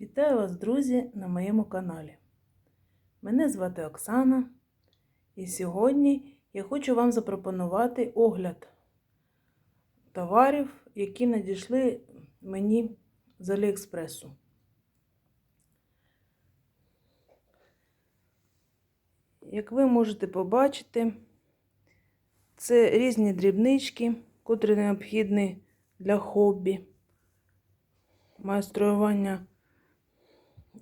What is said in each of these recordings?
Вітаю вас, друзі, на моєму каналі. Мене звати Оксана, і сьогодні я хочу вам запропонувати огляд товарів, які надійшли мені з Аліекспресу. Як ви можете побачити, це різні дрібнички, котрі необхідні для хобі, майструювання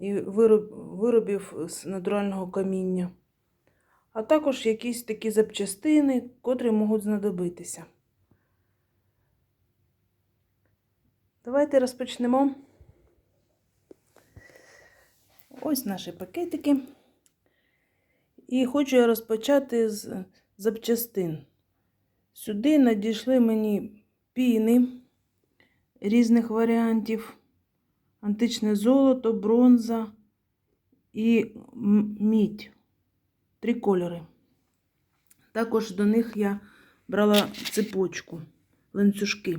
і виробів з натурального каміння, а також якісь такі запчастини, котрі можуть знадобитися. Давайте розпочнемо. Ось наші пакетики. І хочу я розпочати з запчастин. Сюди надійшли мені піни різних варіантів античне золото, бронза і мідь. Три кольори. Також до них я брала цепочку, ланцюжки.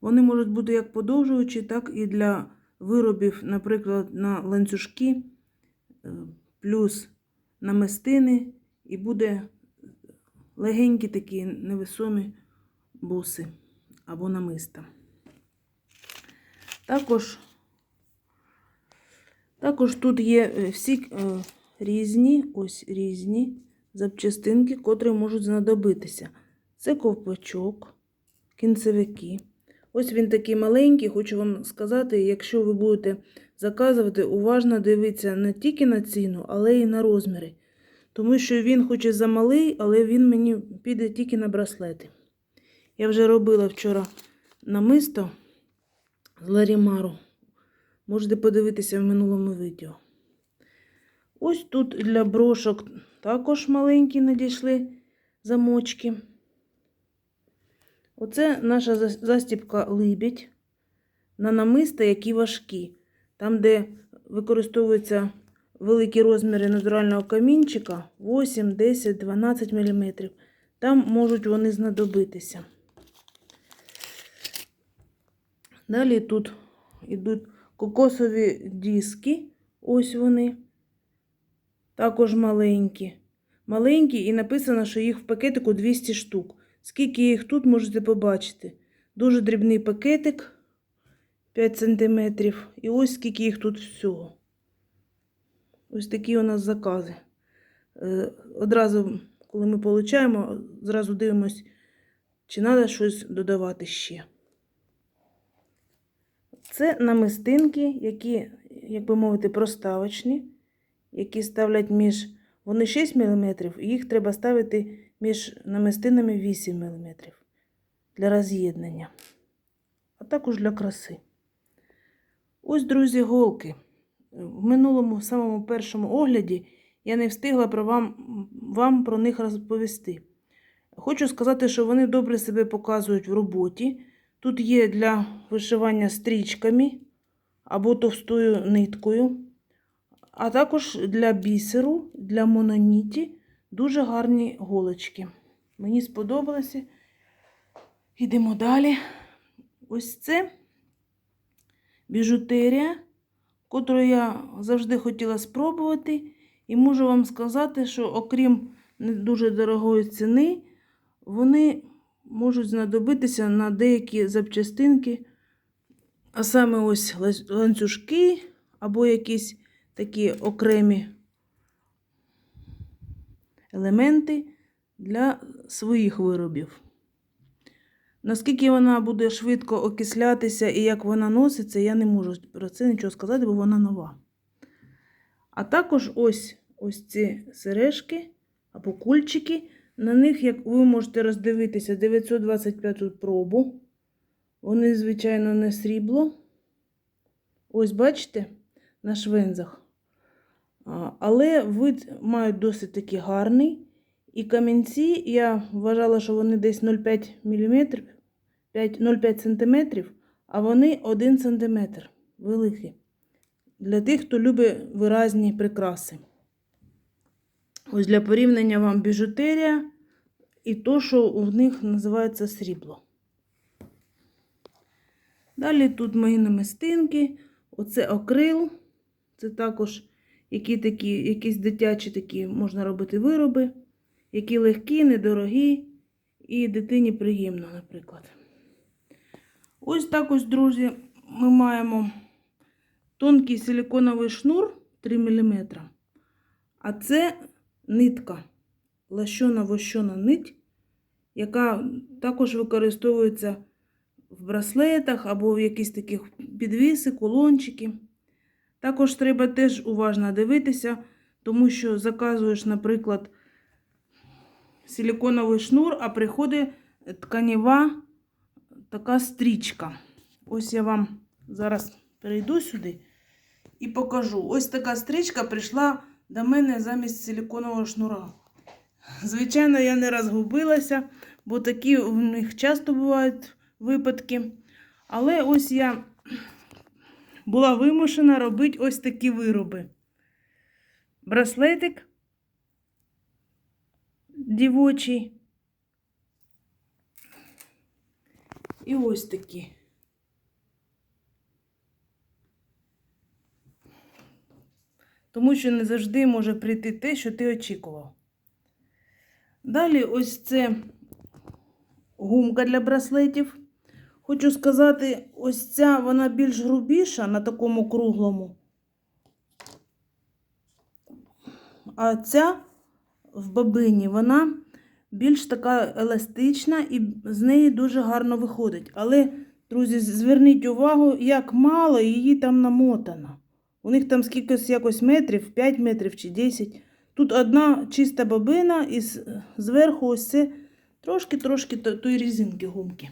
Вони можуть бути як подовжуючі, так і для виробів, наприклад, на ланцюжки, плюс намистини, і буде легенькі такі невесомі буси або намиста. Також, також тут є е, всі е, різні, ось різні запчастинки, котрі можуть знадобитися. Це ковпачок, кінцевики. Ось він такий маленький, хочу вам сказати, якщо ви будете заказувати, уважно дивіться не тільки на ціну, але й на розміри. Тому що він хоч і замалий, але він мені піде тільки на браслети. Я вже робила вчора намисто з Ларімару. Можете подивитися в минулому відео. Ось тут для брошок також маленькі надійшли замочки. Оце наша застібка либідь на намиста, які важкі. Там, де використовуються великі розміри натурального камінчика 8, 10, 12 мм. Там можуть вони знадобитися. Далі тут йдуть кокосові диски. Ось вони. Також маленькі. Маленькі, і написано, що їх в пакетику 200 штук. Скільки їх тут можете побачити. Дуже дрібний пакетик 5 см. І ось скільки їх тут всього. Ось такі у нас закази. Е, одразу, коли ми отримуємо, зразу дивимось, чи треба щось додавати ще. Це намистинки, які, як би мовити, проставочні, які ставлять між. Вони 6 мм, і їх треба ставити між намистинами 8 мм для роз'єднання, а також для краси. Ось, друзі, голки. В минулому, самому першому огляді, я не встигла про вам, вам про них розповісти. Хочу сказати, що вони добре себе показують в роботі. Тут є для вишивання стрічками або товстою ниткою, а також для бісеру, для мононіті дуже гарні голочки. Мені сподобалося. Йдемо далі. Ось це біжутерія, котру я завжди хотіла спробувати. І можу вам сказати, що окрім не дуже дорогої ціни, вони можуть знадобитися на деякі запчастинки, а саме ось ланцюжки або якісь такі окремі елементи для своїх виробів. Наскільки вона буде швидко окислятися і як вона носиться, я не можу про це нічого сказати, бо вона нова. А також ось ось ці сережки або кульчики. На них, як ви можете роздивитися, 925 пробу. Вони, звичайно, не срібло. Ось, бачите, на швензах. Але вид мають досить таки гарний. І камінці, я вважала, що вони десь 0,5 мм, 0,5 см, а вони 1 см великі. Для тих, хто любить виразні прикраси. Ось для порівняння вам біжутерія і то, що в них називається срібло. Далі тут мої намистинки. Оце акрил, це також які такі, якісь дитячі такі можна робити вироби, які легкі, недорогі і дитині приємно, наприклад. Ось так ось, друзі, ми маємо тонкий силиконовий шнур 3 мм. А це нитка, лащона вощона нить, яка також використовується в браслетах або в якісь таких підвіси, кулончики. Також треба теж уважно дивитися, тому що заказуєш, наприклад, силиконовий шнур, а приходить тканева така стрічка. Ось я вам зараз перейду сюди і покажу. Ось така стрічка прийшла до мене замість силиконового шнура. Звичайно, я не розгубилася, бо такі в них часто бувають випадки. Але ось я була вимушена робити ось такі вироби. Браслетик дівочий. І ось такі. Тому що не завжди може прийти те, що ти очікував. Далі ось це гумка для браслетів. Хочу сказати, ось ця вона більш грубіша на такому круглому. А ця в бабині, вона більш така еластична і з неї дуже гарно виходить. Але, друзі, зверніть увагу, як мало її там намотано. У них там скількись якось метрів, 5 метрів чи 10. Тут одна чиста бабина і зверху ось це трошки-трошки то- тої різинки гумки.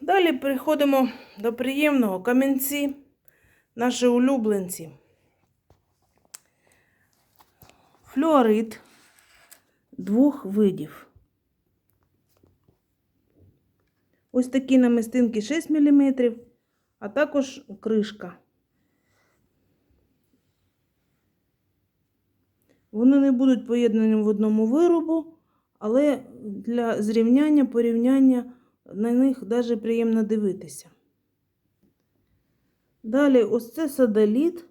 Далі переходимо до приємного камінці, наші улюбленці. Флюорит двох видів. Ось такі намистинки 6 мм, а також кришка. Вони не будуть поєднані в одному виробу, але для зрівняння, порівняння на них дуже приємно дивитися. Далі ось це садоліт,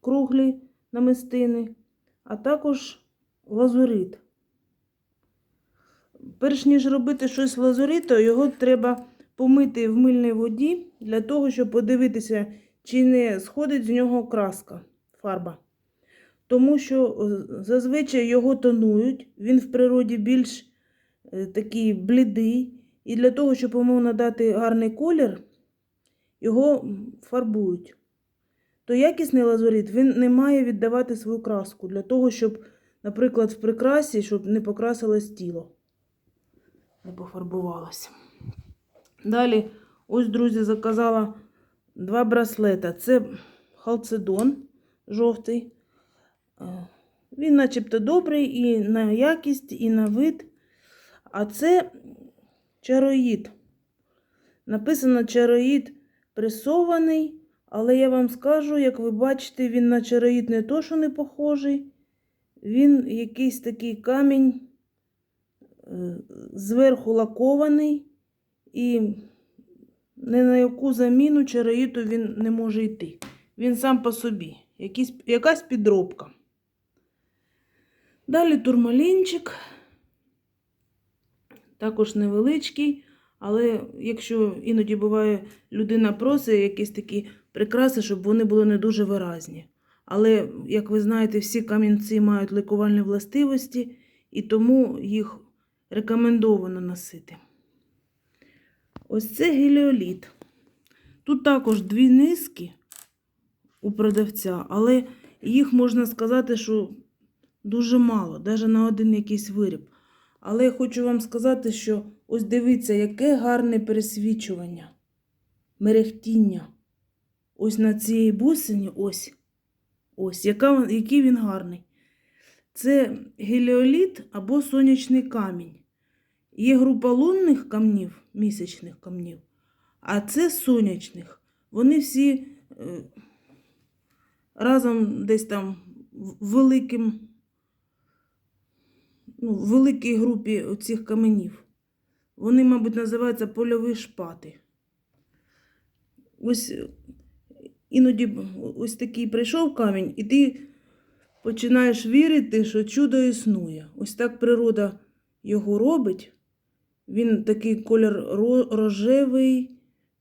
круглі намистини, а також лазурит. Перш ніж робити щось лазуриту, його треба помити в мильній воді для того, щоб подивитися, чи не сходить з нього краска, фарба. Тому що е, зазвичай його тонують, він в природі більш е, такий блідий. І для того, щоб йому надати гарний колір, його фарбують. То якісний лазурит він не має віддавати свою краску для того, щоб, наприклад, в прикрасі, щоб не покрасилось тіло, не пофарбувалося. Далі, ось, друзі, заказала два браслета. Це халцедон жовтий. Е, Він начебто добрий і на якість, і на вид. А це чароїд. Написано чароїд пресований, але я вам скажу, як ви бачите, він на чароїд не то, що не похожий. Він якийсь такий камінь е, зверху лакований, і не на яку заміну чароїту він не може йти. Він сам по собі, якась підробка. Далі турмалінчик, також невеличкий, але якщо іноді буває, людина просить якісь такі прикраси, щоб вони були не дуже виразні. Але, як ви знаєте, всі камінці мають лікувальні властивості, і тому їх рекомендовано носити. Ось це геліоліт. Тут також дві низки у продавця, але їх можна сказати, що дуже мало, навіть на один якийсь виріб. Але я хочу вам сказати, що ось дивіться, яке гарне пересвічування, мерехтіння. Ось на цій бусині, ось, ось, яка, який він гарний. Це геліоліт або сонячний камінь. Є група лунних камнів, місячних камнів, а це сонячних. Вони всі е, разом десь там великим, ну, великій групі цих каменів. Вони, мабуть, називаються польові шпати. ось іноді ось такий прийшов камінь, і ти починаєш вірити, що чудо існує. Ось так природа його робить. Він такий колір рожевий,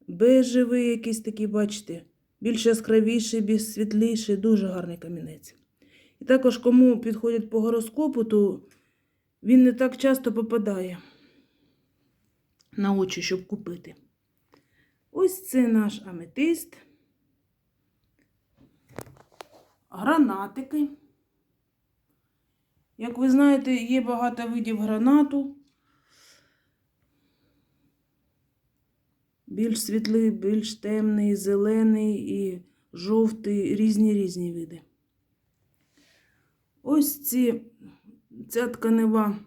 бежевий, якийсь такий, бачите, більш яскравіший, більш світліший, дуже гарний камінець. І також, кому підходять по гороскопу, то він не так часто попадає на очі, щоб купити. Ось це наш аметист. Гранатики. Як ви знаєте, є багато видів гранату. Більш світлий, більш темний, зелений і жовтий, різні різні види. Ось ці, ця тканева.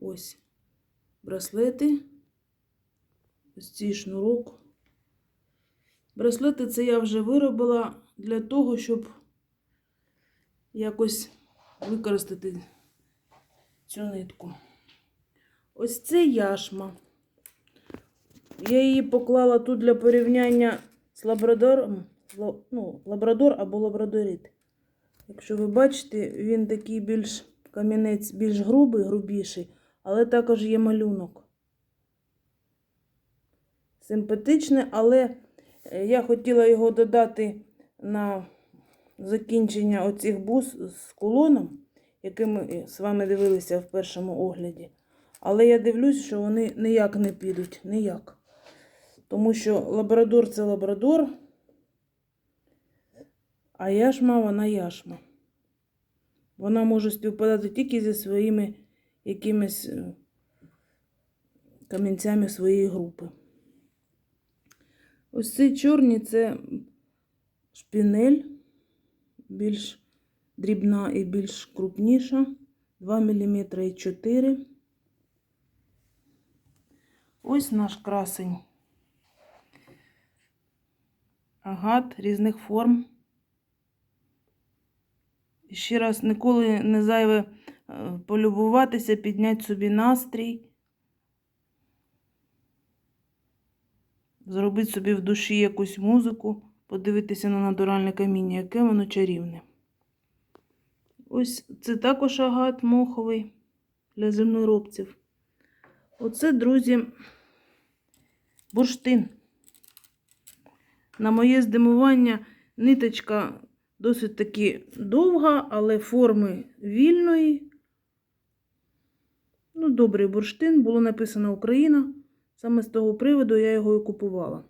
Ось браслети. Ось цей шнурок. Браслети це я вже виробила для того, щоб якось використати цю нитку. Ось це яшма. Я її поклала тут для порівняння з лабрадором. Ну, лабрадор або лабрадорит. Якщо ви бачите, він такий більш камінець більш грубий, грубіший, але також є малюнок. Симпатичний, але е, я хотіла його додати на закінчення оцих бус з кулоном, який ми з вами дивилися в першому огляді. Але я дивлюсь, що вони ніяк не підуть. Ніяк. Тому що лабрадор це лабрадор, а яшма вона яшма. Вона може співпадати тільки зі своїми якимись е, камінцями своєї групи. Ось ці чорні це шпінель, більш дрібна і більш крупніша. 2 мм і 4 Ось наш красень. Агат різних форм. Ще раз ніколи не зайве е, полюбуватися, підняти собі настрій, зробити собі в душі якусь музику, подивитися на натуральне каміння, яке воно чарівне. Ось це також агат моховий для земноробців. Оце, друзі, бурштин. На моє здимування ниточка досить таки довга, але форми вільної. Ну, добрий бурштин, було написано Україна. Саме з того приводу я його і купувала.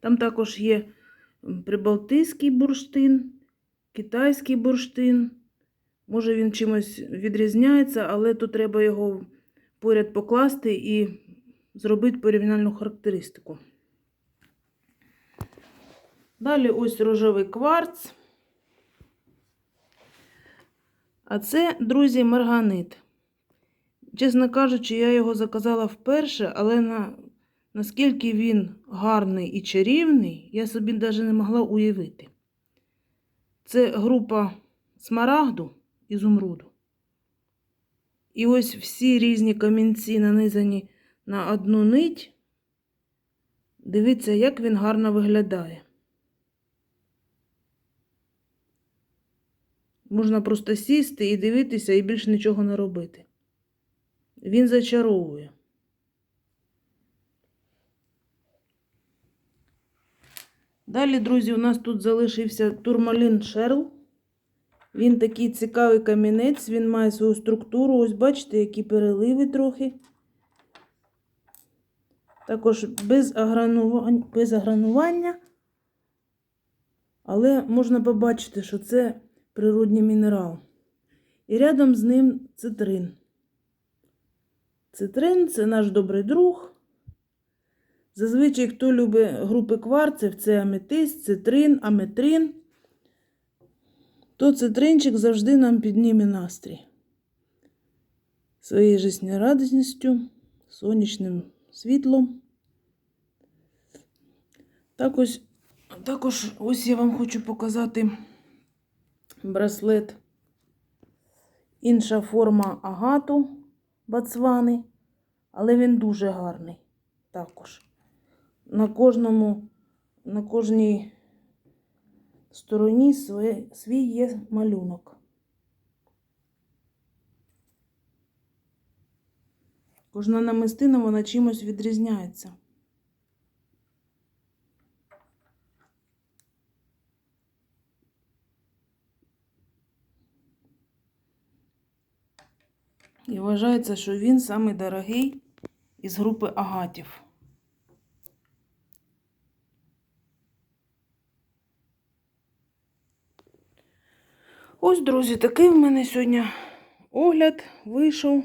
Там також є прибалтійський бурштин, китайський бурштин. Може, він чимось відрізняється, але тут треба його поряд покласти і зробити порівняльну характеристику. Далі ось рожевий кварц. А це, друзі, марганит. Чесно кажучи, я його заказала вперше, але на, наскільки він гарний і чарівний, я собі навіть не могла уявити. Це група смарагду ізумруду. І ось всі різні камінці нанизані на одну нить. Дивіться, як він гарно виглядає. Можна просто сісти і дивитися, і більш нічого не робити. Він зачаровує. Далі, друзі, у нас тут залишився турмалін Шерл. Він такий цікавий камінець, він має свою структуру. Ось бачите, які переливи трохи. Також без агранування, без агранування. Але можна побачити, що це природній мінерал. І рядом з ним цитрин. Цитрин це наш добрий друг. Зазвичай, хто любить групи кварців, це аметист, цитрин, аметрин, то цитринчик завжди нам підніме настрій. Своєю жизнерадісністю, сонячним світлом. Так ось, також ось я вам хочу показати браслет. Інша форма агату Бацвани. але він дуже гарний також. На кожному, на кожній стороні свій, свій є малюнок. Кожна намистина вона чимось відрізняється. І вважається, що він самий дорогий із групи агатів. Ось, друзі, такий в мене сьогодні огляд вийшов.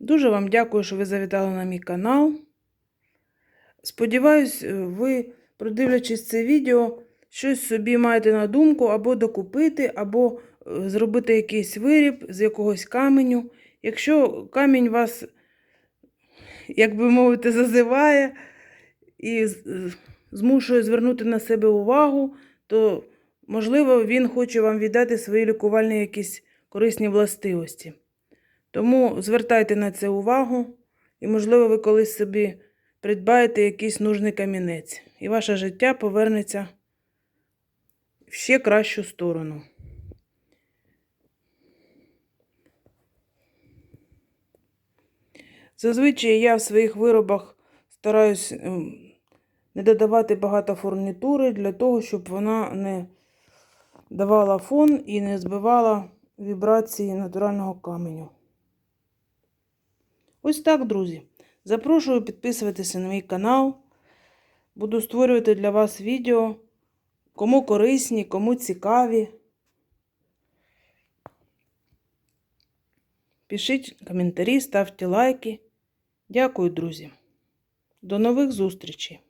Дуже вам дякую, що ви завітали на мій канал. Сподіваюсь, ви, продивлячись це відео, щось собі маєте на думку або докупити, або зробити якийсь виріб з якогось каменю. Якщо камінь вас, як би мовити, зазиває і змушує звернути на себе увагу, то, можливо, він хоче вам віддати свої лікувальні якісь корисні властивості. Тому звертайте на це увагу, і, можливо, ви колись собі придбаєте якийсь нужний камінець, і ваше життя повернеться в ще кращу сторону. Зазвичай я в своїх виробах стараюсь ем, не додавати багато фурнітури для того, щоб вона не давала фон і не збивала вібрації натурального каменю. Ось так, друзі. Запрошую підписуватися на мій канал. Буду створювати для вас відео, кому корисні, кому цікаві. Пишіть коментарі, ставте лайки. Дякую, друзі. До нових зустрічей!